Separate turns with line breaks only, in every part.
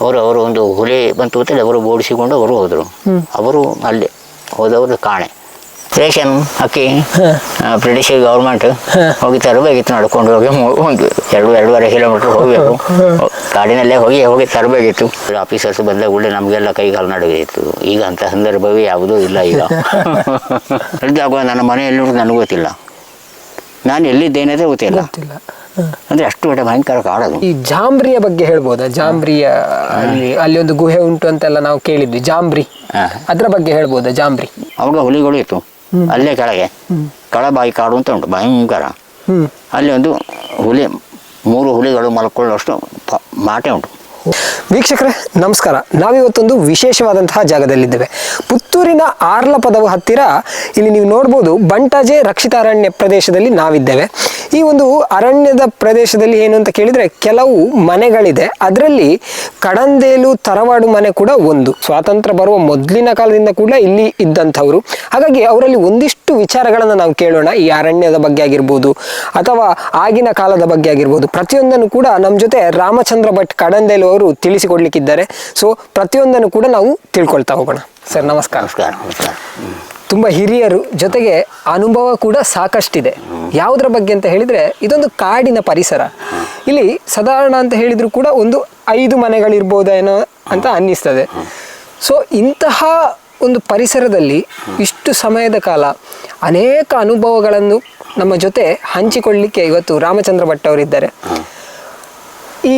ಅವರು ಅವರು ಒಂದು ಹುಲಿ ಬಂತು ಅಂತೇಳಿ ಅವರು ಓಡಿಸಿಕೊಂಡು ಅವರು ಹೋದರು. ಅವರು ಅಲ್ಲಿ ಹೋದವರು ಕಾಣೆ. ಸ್ಟೇಷನ್ ಅಕ್ಕಿ ಬ್ರಿಟಿಷ್ ಗೌರ್ಮೆಂಟ್ ಹೋಗಿ ತರಬೇಕಿತ್ತು ನಡ್ಕೊಂಡು ಹೋಗಿ ಒಂದು ಎರಡು ಎರಡೂವರೆ ಕಿಲೋಮೀಟರ್ ಹೋಗಬೇಕು ಕಾಡಿನಲ್ಲೇ ಹೋಗಿ ಹೋಗಿ ತರಬೇಕಿತ್ತು. ಆಫೀಸರ್ಸ್ ಬಂದ ಕೂಡಲೇ ನಮಗೆಲ್ಲ ಕೈಗಾಲು ನಡೆದಿತ್ತು ಈಗ ಅಂತ ಸಂದರ್ಭವೇ ಯಾವುದೂ ಇಲ್ಲ ಈಗ. ಅದಾಗ ನನ್ನ ಮನೆಯಲ್ಲಿ ನನಗೆ ಗೊತ್ತಿಲ್ಲ. ನಾನು ಎಲ್ಲಿದ್ದೇನೆ ಗೊತ್ತಿಲ್ಲ. ಅಂದರೆ ಅಷ್ಟು ಒಳ್ಳೆ ಭಯಂಕರ ಕಾಡದು
ಈ ಜಾಂಬ್ರಿಯ ಬಗ್ಗೆ ಹೇಳ್ಬೋದಾ? ಜಾಂಬ್ರಿಯ ಅಲ್ಲಿ ಅಲ್ಲಿ ಒಂದು ಗುಹೆ ಉಂಟು ಅಂತೆಲ್ಲ ನಾವು ಕೇಳಿದ್ವಿ. ಜಾಂಬ್ರಿ. ಅದ್ರ ಬಗ್ಗೆ ಹೇಳ್ಬೋದಾ ಜಾಂಬ್ರಿ?
ಅವಾಗ ಹುಲಿಗಳು ಇತ್ತು. ಅಲ್ಲೇ ಕೆಳಗೆ. ಕಳಬಾಯಿ ಕಾಡು ಅಂತ ಉಂಟು ಭಯಂಕರ. ಅಲ್ಲಿ ಒಂದು ಹುಲಿ ಮೂರು ಹುಲಿಗಳು ಮಲ್ಕೊಳ್ಳೋಷ್ಟು ಮಾಟೆ ಉಂಟು.
ವೀಕ್ಷಕರೇ, ನಮಸ್ಕಾರ. ನಾವಿವತ್ತೊಂದು ವಿಶೇಷವಾದಂತಹ ಜಾಗದಲ್ಲಿದ್ದೇವೆ. ಪುತ್ತೂರಿನ ಆರ್ಲಪದವು ಹತ್ತಿರ ಇಲ್ಲಿ ನೀವು ನೋಡ್ಬೋದು ಬಂಟಾಜೆ ರಕ್ಷಿತಾರಣ್ಯ ಪ್ರದೇಶದಲ್ಲಿ ನಾವಿದ್ದೇವೆ. ಈ ಒಂದು ಅರಣ್ಯದ ಪ್ರದೇಶದಲ್ಲಿ ಏನು ಅಂತ ಕೇಳಿದರೆ ಕೆಲವು ಮನೆಗಳಿದೆ. ಅದರಲ್ಲಿ ಕಡಂದೇಲು, ತರವಾಡು ಮನೆ ಕೂಡ ಒಂದು. ಸ್ವಾತಂತ್ರ್ಯ ಬರುವ ಮೊದಲಿನ ಕಾಲದಿಂದ ಕೂಡ ಇಲ್ಲಿ ಇದ್ದಂಥವರು. ಹಾಗಾಗಿ ಅವರಲ್ಲಿ ಒಂದಿಷ್ಟು ವಿಚಾರಗಳನ್ನು ನಾವು ಕೇಳೋಣ. ಈ ಅರಣ್ಯದ ಬಗ್ಗೆ ಆಗಿರ್ಬೋದು ಅಥವಾ ಆಗಿನ ಕಾಲದ ಬಗ್ಗೆ ಆಗಿರ್ಬೋದು. ಪ್ರತಿಯೊಂದನ್ನು ಕೂಡ ನಮ್ಮ ಜೊತೆ ರಾಮಚಂದ್ರ ಭಟ್ ಕಡಂದೇಲು ಅವರು ತಿಳಿಸಿಕೊಡ್ಲಿಕ್ಕಿದ್ದಾರೆ. ಸೊ ಪ್ರತಿಯೊಂದನ್ನು ಕೂಡ ನಾವು ತಿಳ್ಕೊಳ್ತಾ ಹೋಗೋಣ. ಸರ್ ನಮಸ್ಕಾರ.
ನಮಸ್ಕಾರ ನಮಸ್ಕಾರ.
ತುಂಬ ಹಿರಿಯರು ಜೊತೆಗೆ ಅನುಭವ ಕೂಡ ಸಾಕಷ್ಟಿದೆ. ಯಾವುದರ ಬಗ್ಗೆ ಅಂತ ಹೇಳಿದರೆ ಇದೊಂದು ಕಾಡಿನ ಪರಿಸರ. ಇಲ್ಲಿ ಸಾಧಾರಣ ಅಂತ ಹೇಳಿದ್ರು ಕೂಡ ಒಂದು ಐದು ಮನೆಗಳಿರ್ಬೋದೇನೋ ಅಂತ ಅನ್ನಿಸ್ತದೆ. ಸೊ ಇಂತಹ ಒಂದು ಪರಿಸರದಲ್ಲಿ ಇಷ್ಟು ಸಮಯದ ಕಾಲ ಅನೇಕ ಅನುಭವಗಳನ್ನು ನಮ್ಮ ಜೊತೆ ಹಂಚಿಕೊಳ್ಳಿಕ್ಕೆ ಇವತ್ತು ರಾಮಚಂದ್ರ ಭಟ್ ಅವರಿದ್ದಾರೆ. ಈ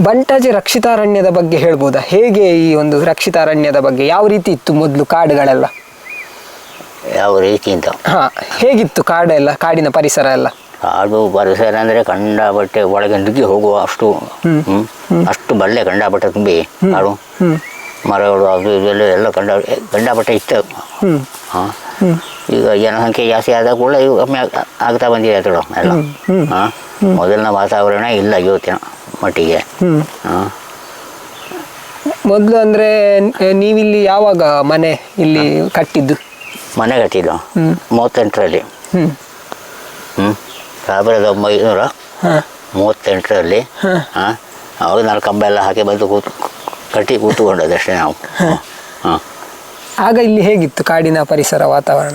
ಬಂಟಾಜೆ ರಕ್ಷಿತಾರಣ್ಯದ ಬಗ್ಗೆ ಹೇಳ್ಬೋದಾ? ಹೇಗೆ ಈ ಒಂದು ರಕ್ಷಿತಾರಣ್ಯದ ಬಗ್ಗೆ? ಯಾವ ರೀತಿ ಇತ್ತು ಮೊದಲು ಕಾಡುಗಳೆಲ್ಲ?
ಯಾವ ರೀತಿ ಅಂತ?
ಹಾಂ ಹೇಗಿತ್ತು ಕಾಡೆಲ್ಲ ಕಾಡಿನ ಪರಿಸರ ಎಲ್ಲ?
ಕಾಡು ಪರಿಸರ ಅಂದರೆ ಕಂಡಾಬಟ್ಟೆ ಒಳಗೆ ನುಗ್ಗಿ ಹೋಗುವ ಅಷ್ಟು ಹ್ಮ್. ಅಷ್ಟು ಬಲ್ಲೆ ಕಂಡಾಬಟ್ಟೆ ತುಂಬಿ ಕಾಡು. ಮರಗಳು ಅದು ಇದೆಲ್ಲ ಎಲ್ಲ ಕಂಡ ಕಂಡಾಬಟ್ಟೆ ಇತ್ತು.
ಹಾ.
ಹಾಂ ಈಗ ಜನಸಂಖ್ಯೆ ಜಾಸ್ತಿ ಆದಾಗ ಕೂಡ ಇವು ಕಮ್ಮಿ ಆಗ್- ಆಗ್ತಾ ಬಂದಿದೆ ಎಲ್ಲ. ಹಾಂ. ಮೊದಲಿನ ವಾತಾವರಣ ಇಲ್ಲ ಇವತ್ತಿನ. ಮಟ್ಟಿಗೆ. ಹಾಂ.
ಮೊದಲು ಅಂದ್ರೆ ನೀವಿಲ್ಲಿ ಯಾವಾಗ ಮನೆ ಇಲ್ಲಿ ಕಟ್ಟಿದ್ದು?
ಮನೆ ಕಟ್ಟಿದ್ದು. ಮೂವತ್ತೆಂಟರಲ್ಲಿ.
ಹ್ಮ್.
ಹ್ಞೂ ಸಾವಿರದ ಒಂಬೈನೂರ
ಹಾ.
ಮೂವತ್ತೆಂಟರಲ್ಲಿ.
ಹಾಂ.
ಅವಾಗ ನಾಲ್ಕು ಕಂಬ ಎಲ್ಲ ಹಾಕಿ ಬಂದು ಕೂತು ಕಟ್ಟಿ ಕೂತ್ಕೊಂಡದಷ್ಟೇ ನಾವು. ಹಾಂ.
ಆಗ ಇಲ್ಲಿ ಹೇಗಿತ್ತು ಕಾಡಿನ ಪರಿಸರ ವಾತಾವರಣ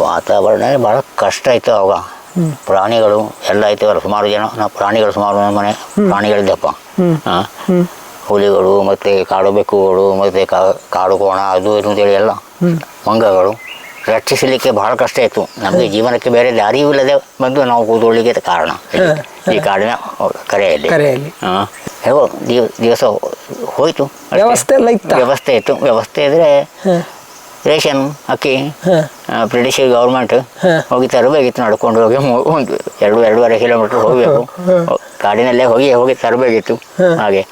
ವಾತಾವರಣ ಭಾಳ ಕಷ್ಟ ಇತ್ತು ಅವಾಗ. ಪ್ರಾಣಿಗಳು ಎಲ್ಲ ಐತೆ ಸುಮಾರು ಜನ. ನಾವು ಪ್ರಾಣಿಗಳು ಸುಮಾರು ನಮ್ಮ ಮನೆ ಪ್ರಾಣಿಗಳಿದ್ದಪ್ಪ. ಹಾಂ? ಹುಲಿಗಳು ಮತ್ತೆ ಕಾಡು ಬೆಕ್ಕುಗಳು ಮತ್ತೆ ಕಾಡು ಕೋಣ ಅದು ಇದು ಅಂತೇಳಿ ಎಲ್ಲ ಮಂಗಗಳು ರಕ್ಷಿಸಲಿಕ್ಕೆ ಬಹಳ ಕಷ್ಟ ಇತ್ತು. ನಮಗೆ ಜೀವನಕ್ಕೆ ಬೇರೆ ದಾರಿಯೂ ಇಲ್ಲದೆ ಬಂದು ನಾವು ಕೂತ್ಕೊಳ್ಳಿಕ್ಕೆ ಕಾರಣ. ಈ ಕಾಡಿನ ಕರೆಯಲ್ಲಿ. ಹಾಂ. ಹೇಗೋ ದಿವ ದಿವಸ ಹೋಯ್ತು
ವ್ಯವಸ್ಥೆ ಎಲ್ಲ
ವ್ಯವಸ್ಥೆ ಇತ್ತು. ವ್ಯವಸ್ಥೆ ಇದ್ರೆ ರೇಷನ್ ಅಕ್ಕಿ
ಹಾಂ.
British government. ಹೋಗಿ ತರಬೇಕಿತ್ತು ನಡ್ಕೊಂಡು ಹೋಗಿ ಮು- ಒಂದು ಎರಡು ಎರಡೂವರೆ ಕಿಲೋಮೀಟರ್ ಹೋಗಬೇಕು. ಕಾಡಿನಲ್ಲೇ ಹೋಗಿ ಹೋಗಿ ತರಬೇಕಿತ್ತು. ಹಾಗೆ.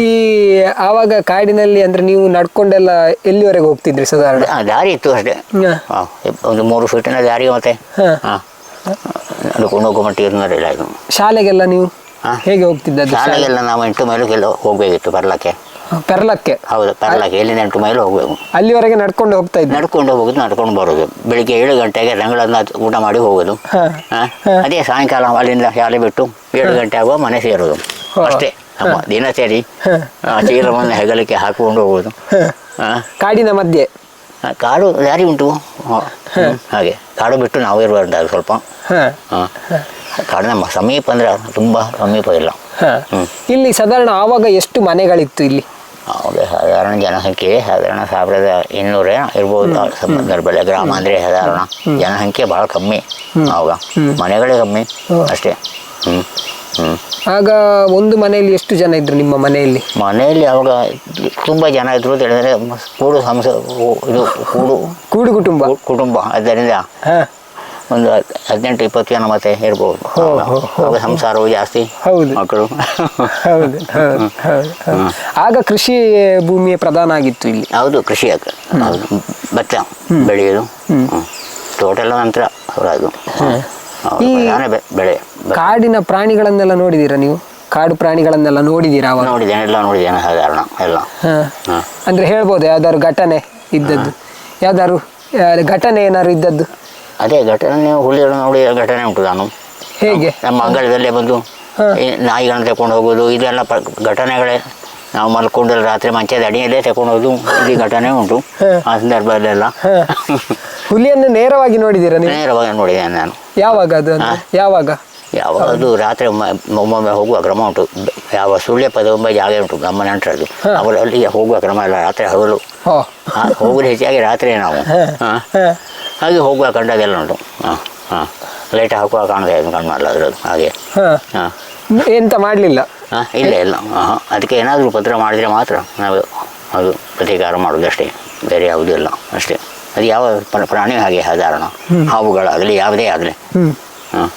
ಈ ಆವಾಗ ಕಾಡಿನಲ್ಲಿ ಅಂದ್ರೆ ನೀವು ನಡ್ಕೊಂಡೆಲ್ಲ ಎಲ್ಲಿವರೆಗೆ ಹೋಗ್ತಿದ್ರಿ ಸಾಧಾರಣ?
ಆ, ದಾರಿ ಇತ್ತು ಅಷ್ಟೇ.
ಹಾ.
ಆ, ಒಂದು ಮೂರು ಫೀಟಿನ ದಾರಿ ಮತ್ತೆ.
ಹಾ.
ಹಾಂ. ನಡ್ಕೊಂಡು ಹೋಗೋ ಮಟ್ಟಿಗೆ ಇದು
ಶಾಲೆಗೆಲ್ಲ ನೀವು
ಹಾ.
ಹೇಗೆ ಹೋಗ್ತಿದ್ದದ್ದು
ಶಾಲೆಗೆಲ್ಲ ನಾವು ಎಂಟು ಮೈಲಿಗೆಲ್ಲ ಹೋಗಬೇಕಿತ್ತು ಪರ್ಲಕ್ಕೆ
ಪೆರ್ಲಕ್ಕೆ.
ಹೌದು ತರಲಕ್ಕೆ ಎಲ್ಲಿಂದ ಎಂಟು ಮೈಲು ಹೋಗಬೇಕು.
ಅಲ್ಲಿವರೆಗೆ ನಡ್ಕೊಂಡು ಹೋಗ್ತಾ ಇದ್ದೆ
ನಡ್ಕೊಂಡು ಹೋಗೋದು ನಡ್ಕೊಂಡು ಬರೋದು. ಬೆಳಿಗ್ಗೆ ಏಳು ಗಂಟೆಗೆ ರಂಗಳನ್ನ ಊಟ ಮಾಡಿ ಹೋಗೋದು.
ಹಾ.
ಅದೇ ಸಾಯಂಕಾಲ ಅಲ್ಲಿಂದ ಶಾಲೆ ಬಿಟ್ಟು ಏಳು ಗಂಟೆ ಆಗುವ ಮನೆ ಸೇರೋದು. ಅಷ್ಟೇ. ನಮ್ಮ ದಿನಚರಿ. ಆ, ಚೀಲವನ್ನು ಹೆಗಲಿಕ್ಕೆ ಹಾಕೊಂಡು ಹೋಗೋದು. ಹಾ?
ಕಾಡಿನ ಮಧ್ಯೆ?
ಆ, ಕಾಡು ದಾರಿ ಉಂಟು. ಹಾ. ಹ್ಮ್. ಹಾಗೆ. ಕಾಡು ಬಿಟ್ಟು ನಾವು ಇರಬಾರ್ದು ಸ್ವಲ್ಪ.
ಹಾ.
ಸಮೀಪ ಅಂದ್ರೆ ತುಂಬಾ ಸಮೀಪ ಇಲ್ಲ.
ಹಾ.
ಹ್ಮ್.
ಇಲ್ಲಿ ಸಾಧಾರಣ ಆವಾಗ ಎಷ್ಟು ಮನೆಗಳಿತ್ತು ಇಲ್ಲಿ?
ಅವಾಗ ಸಾಧಾರಣ ಜನಸಂಖ್ಯೆ ಸಾಧಾರಣ ಸಾವಿರದ ಇನ್ನೂರೇ ಇರ್ಬೋದು. ಸಂದರ್ಭದಲ್ಲಿ ಗ್ರಾಮ ಅಂದರೆ ಸಾಧಾರಣ ಜನಸಂಖ್ಯೆ ಭಾಳ ಕಮ್ಮಿ. ಅವಾಗ ಮನೆಗಳೇ ಕಮ್ಮಿ ಅಷ್ಟೇ. ಹ್ಞೂ ಹ್ಞೂ
ಆಗ ಒಂದು ಮನೆಯಲ್ಲಿ ಎಷ್ಟು ಜನ ಇದ್ರು ನಿಮ್ಮ ಮನೆಯಲ್ಲಿ?
ಮನೆಯಲ್ಲಿ ಅವಾಗ ತುಂಬ ಜನ ಇದ್ರು ಅಂತ ಹೇಳಿದ್ರೆ ಕೂಡು ಸಂಸ ಇದು ಕೂಡು
ಕೂಡು ಕುಟುಂಬ.
ಕುಟುಂಬ. ಆದ್ದರಿಂದ
ಹಾ.
ಒಂದು ಹದಿನೆಂಟು ಇಪ್ಪತ್ತು ಜನ ಮತ್ತೆ ಇರ್ಬೋದು. ಸಂಸಾರವು ಜಾಸ್ತಿ
ಹೌದು.
ಮಕ್ಕಳು.
ಹೌದು ಹೌದು ಹೌದು. ಹೌದು. ಆಗ ಕೃಷಿ ಭೂಮಿಯ ಪ್ರಧಾನ ಆಗಿತ್ತು ಇಲ್ಲಿ.
ಹೌದು ಕೃಷಿ ಹೌದು. ಭತ್ತ ಬೆಳೆಯೋದು. ಹ್ಮ್. ತೋಟ ಎಲ್ಲ ನಂತರ ಅವರದು.
ಈ-
ಬೆಳೆ.
ಕಾಡಿನ ಪ್ರಾಣಿಗಳನ್ನೆಲ್ಲ ನೋಡಿದೀರಾ ನೀವು? ಕಾಡು ಪ್ರಾಣಿಗಳನ್ನೆಲ್ಲ ನೋಡಿದೀರಾ ಅವಾಗ?
ನೋಡಿದ್ದೇನೆ ಎಲ್ಲ ನೋಡಿದ್ದೇನೆ ಸಾಧಾರಣ ಎಲ್ಲ.
ಹಾ.
ಹಾ.
ಅಂದ್ರೆ ಹೇಳ್ಬೋದು ಯಾವ್ದಾದ್ರು ಘಟನೆ ಇದ್ದದ್ದು. ಯಾವ್ದಾದ್ರು ಆ, ಘಟನೆ ಏನಾದ್ರು ಇದ್ದದ್ದು?
ಅದೇ ಘಟನೆ ಹುಲಿ ನೋಡಿ ಘಟನೆ ಉಂಟು ನಾನು.
ಹೇಗೆ?
ನಮ್ಮ ಅಂಗಳದಲ್ಲೇ ಬಂದು. ಈ ನಾಯಿಗಳನ್ನ ತಗೊಂಡು ಹೋಗೋದು ಇದೆಲ್ಲ ಪ- ಘಟನೆಗಳೇ. ನಾವು ಮಲ್ಕೊಂಡಲ್ಲಿ ರಾತ್ರಿ ಮಂಚದ ಅಡಿಯಲ್ಲೇ ತಕೊಂಡು ಹೋದು ಈ ಘಟನೆ ಉಂಟು. ಆ ಸಂದರ್ಭದಲ್ಲೆಲ್ಲ.
ಹುಲಿಯನ್ನು ನೇರವಾಗಿ ನೋಡಿದ್ದೀರಾ ನೀವು?
ನೇರವಾಗಿ ನೋಡಿದೆ ನಾನು.
ಯಾವಾಗ ಅದು ಯಾವಾಗ? ಯಾವಾಗ
ಯಾವ ಅದು ರಾತ್ರಿ ಒಮ್ಮೆ- ಒಮ್ಮೊಮ್ಮೆ ಹೋಗುವ ಕ್ರಮ ಉಂಟು. ಯಾವ ಸುಳ್ಯ ಪದ ಒಬ್ಬ ಜಾಗ ಉಂಟು ನಮ್ಮ ನೆಂಟರದ್ದು. ಅವರು ಅಲ್ಲಿಗೆ ಹೋಗುವ ಕ್ರಮ ಇಲ್ಲ ರಾತ್ರಿ ಹಗಲು.
ಹೋಗಲು
ಆ, ಹೋಗುದು ಹೆಚ್ಚಾಗಿ ರಾತ್ರಿ ನಾವು. ಹಾ. ಹಾಗೆ ಹೋಗುವ ಕಂಡದೆಲ್ಲ ಉಂಟು. ಹಾಂ ಹಾಂ. ಲೈಟ್ ಹಾಕುವ ಕಾಣದೆ ಮಾಡಲ್ಲ ಅದ್ರದ್ದು. ಹಾಗೆ.
ಹಾಂ.
ಹಾಂ.
ಎಂತ ಮಾಡಲಿಲ್ಲ.
ಹಾಂ ಇಲ್ಲ ಇಲ್ಲ. ಹಾಂ ಅದಕ್ಕೆ ಏನಾದರೂ ಉಪದ್ರ ಮಾಡಿದರೆ ಮಾತ್ರ ನಾವು ಅದು ಪ್ರತೀಕಾರ ಮಾಡೋದು ಅಷ್ಟೇ. ಬೇರೆ ಯಾವುದೂ ಇಲ್ಲ ಅಷ್ಟೇ. ಅದು ಯಾವ ಪ್ರ- ಪ್ರಾಣಿ ಹಾಗೆ ಸಾಧಾರಣ. ಹಾವುಗಳಾಗಲಿ ಯಾವುದೇ ಆಗಲಿ. ಹಾಂ.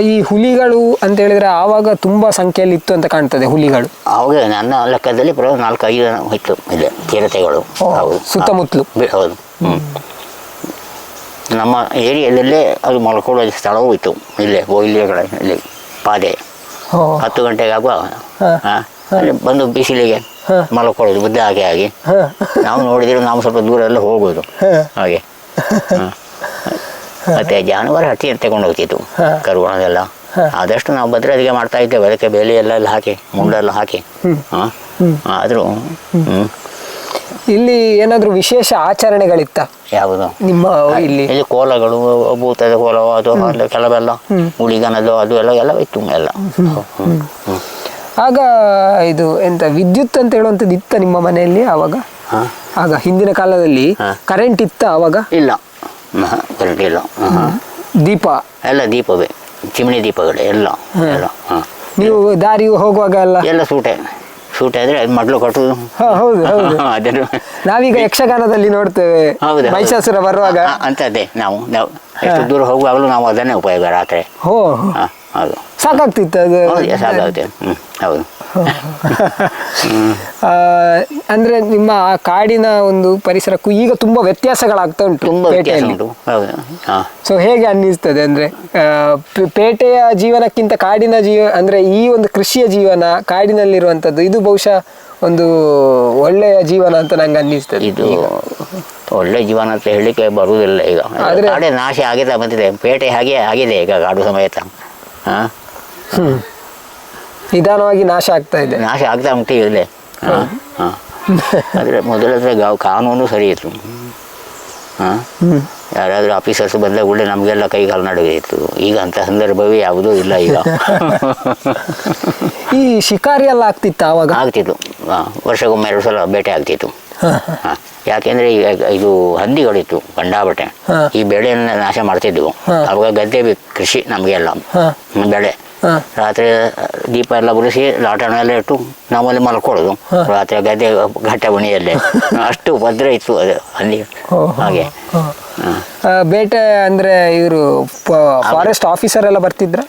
ಈ ಹುಲಿಗಳು ಅಂತ ಹೇಳಿದ್ರೆ ಆವಾಗ ತುಂಬಾ ಸಂಖ್ಯೆಯಲ್ಲಿ ಇತ್ತು ಅಂತ ಕಾಣ್ತದೆ ಹುಲಿಗಳು.
ಅವಾಗ ನನ್ನ ಲೆಕ್ಕದಲ್ಲಿ ಬರೋ ನಾಲ್ಕು ಐದು ಜನ ಇತ್ತು. ಇದೆ ಚಿರತೆಗಳು.
ಸುತ್ತಮುತ್ತಲು.
ಹೌದು. ಹ್ಞೂ ನಮ್ಮ ಏರಿಯಾದಲ್ಲೇ ಅದು ಮಲ್ಕೊಳ್ಳೋ ಸ್ಥಳವೂ ಇತ್ತು. ಇಲ್ಲೇ ಬೋಯಿಲೆಗಳ ಇಲ್ಲಿ ಪಾದೆ. ಹತ್ತು ಗಂಟೆಗೆ ಆಗುವ ಅಲ್ಲಿ ಬಂದು ಬಿಸಿಲಿಗೆ. ಮಲ್ಕೊಳ್ಳೋದು ಬುದ್ಧ ಹಾಗೆ ಆಗಿ ನಾವು ನೋಡಿದ್ರೆ ನಾವು ಸ್ವಲ್ಪ ದೂರ ಎಲ್ಲ ಹೋಗೋದು. ಹಾಗೆ. ಮತ್ತೆ ಜಾನುವಾರು ಹಟ್ಟಿ ತಗೊಂಡು ಹೋಗ್ತಿತ್ತು. ಕರುಗಳನ್ನೆಲ್ಲ ಆದಷ್ಟು ನಾವು ಭದ್ರತೆಗೆ ಮಾಡ್ತಾ ಇದ್ದೇವೆ. ಅದಕ್ಕೆ ಬೇಲಿ ಎಲ್ಲ ಎಲ್ಲ ಹಾಕಿ ಮುಂಡೆಲ್ಲ ಹಾಕಿ. ಆದರೂ
ಇಲ್ಲಿ ಏನಾದ್ರೂ ವಿಶೇಷ ಆಚರಣೆಗಳಿತ್ತ?
ಯಾವುದು?
ನಿಮ್ಮ ಇಲ್ಲಿ?
ಇಲ್ಲಿ ಕೋಲಗಳು ಭೂತದ ಕೋಲ ಅದು ಕೆಲವೆಲ್ಲ ಹುಳಿಗನದು ಅದು ಎಲ್ಲ ಎಲ್ಲ ಇತ್ತು ಎಲ್ಲ. ಹ್ಮ್.
ಆಗ ಇದು ಎಂತ ವಿದ್ಯುತ್ ಅಂತ ಹೇಳುವಂಥದ್ದು ಇತ್ತ ನಿಮ್ಮ ಮನೆಯಲ್ಲಿ ಆವಾಗ?
ಹಾ.
ಆಗ ಹಿಂದಿನ ಕಾಲದಲ್ಲಿ
ಹಾ.
ಕರೆಂಟ್ ಇತ್ತ ಆವಾಗ?
ಇಲ್ಲ. ಕರೆಂಟ್ ಇಲ್ಲ.
ದೀಪ?
ಎಲ್ಲ ದೀಪವೇ. ಚಿಮಣಿ ದೀಪಗಳೇ ಎಲ್ಲ ಎಲ್ಲ.
ನೀವು ದಾರಿ ಹೋಗುವಾಗ ಎಲ್ಲ?
ಎಲ್ಲ ಸೂಟೆ. ಸೂಟೆ ಆದ್ರೆ ಅದು ಮಡ್ಲು ಕೊಟ್ಟು
ಹಾ, ಹೌದು ಹೌದು.
ಅದನ್ನು
ನಾವೀಗ ಯಕ್ಷಗಾನದಲ್ಲಿ ನೋಡ್ತೇವೆ.
ಹೌದು ಹೌದು.
ಮಹಿಷಾಸುರ ಬರುವಾಗ.
ಅಂತದ್ದೇ ನಾವು ನಾವು. ಎಷ್ಟು ದೂರ ಹೋಗುವಾಗಲೂ ನಾವು ಅದನ್ನೇ ಉಪಯೋಗ ರಾತ್ರಿ
ಹೋ.
ಹಾಂ. ಹೌದು
ಸಾಕಾಗ್ತಿತ್ತು ಅದು?
ಹೌದು ಸಾಕಾಗುತ್ತೆ ಹ್ಞೂ ಹೌದು.
ಆ, ಅಂದ್ರೆ ನಿಮ್ಮ ಆ ಕಾಡಿನ ಒಂದು ಪರಿಸರಕ್ಕೂ ಈಗ ತುಂಬಾ ವ್ಯತ್ಯಾಸಗಳಾಗ್ತಾ ಉಂಟು
ತುಂಬ ವ್ಯತ್ಯಾಸ
ಪೇಟೆಯಲ್ಲಿ.
ಉಂಟು. ಹೌದು ಹಾಂ.
ಸೊ ಹೇಗೆ ಅನ್ನಿಸ್ತದೆ ಅಂದ್ರೆ ಆ, ಪೆ- ಪೇಟೆಯ ಜೀವನಕ್ಕಿಂತ ಕಾಡಿನ ಜೀವ ಅಂದ್ರೆ ಈ ಒಂದು ಕೃಷಿಯ ಜೀವನ ಕಾಡಿನಲ್ಲಿರುವಂತದ್ದು ಇದು ಬಹುಶಃ ಒಂದು ಒಳ್ಳೆಯ ಜೀವನ ಅಂತ ನಂಗೆ ಅನ್ನಿಸ್ತದೆ
ಇದು ಒಳ್ಳೆ ಜೀವನ ಅಂತ ಹೇಳಲಿಕ್ಕೆ ಬರುವುದಿಲ್ಲ ಈಗ.
ಆದ್ರೆ-
ಕಾಡೆ ನಾಶ ಆಗಿದೆ ಬಂದಿದೆ. ಪೇಟೆ ಹಾಗೆ ಆಗಿದೆ ಈಗ ಕಾಡು ಸಮೇತ. ಹಾಂ?
ನಿಧಾನವಾಗಿ ನಾಶ ಆಗ್ತಾ ಇದೆ.
ನಾಶ ಆಗ್ತಾ ಉಂಟು ಇಲ್ಲೇ ಹಾಂ. ಹಾಂ ಆದರೆ ಮೊದಲಾದ್ರೆ ಗಾವ್ ಕಾನೂನು ಸರಿ ಇತ್ತು. ಹಾಂ? ಯಾರಾದರೂ ಆಫೀಸರ್ಸ್ ಬಂದ ಕೂಡಲೇ ನಮಗೆಲ್ಲ ಕೈ ಕಾಲು ನಡುವೆ ಇತ್ತು. ಈಗ ಅಂತ ಸಂದರ್ಭವೇ ಯಾವುದೂ ಇಲ್ಲ ಈಗ.
ಈ ಶಿಕಾರಿ ಎಲ್ಲ ಆಗ್ತಿತ್ತು ಆವಾಗ
ಆಗ್ತಿತ್ತು. ಹಾಂ ವರ್ಷಕ್ಕೊಮ್ಮೆ ಎರಡು ಸಲ ಬೇಟೆ ಆಗ್ತಿತ್ತು. ಹಾಂ. ಯಾಕೆಂದರೆ ಈಗ ಇದು ಹಂದಿಗಳಿತ್ತು
ಬಂಡಾಬಟ್ಟೆ.
ಈ ಬೆಳೆಯನ್ನ ನಾಶ ಮಾಡ್ತಿದ್ವು. ಅವಾಗ ಗದ್ದೆ ಕೃಷಿ
ನಮಗೆ
ಎಲ್ಲ ಬೆಳೆ. ರಾತ್ರಿ ದೀಪ ಎಲ್ಲ ಉರಿಸಿ ಲಾಟಣ ಎಲ್ಲ ಇಟ್ಟು ನಾವಲ್ಲಿ ಮಲ್ಕೊಳ್ಳೋದು. ರಾತ್ರಿ ಗದ್ದೆ ಘಟ್ಟ ಬಣಿಯಲ್ಲೇ ಅಷ್ಟು ಭದ್ರ ಇತ್ತು ಅದು ಹಂದಿ. ಹಾಗೆ.
ಬೇಟೆ ಅಂದ್ರೆ ಇವರು ಫಾರೆಸ್ಟ್ ಆಫೀಸರ್ ಎಲ್ಲ ಬರ್ತಿದ್ರ?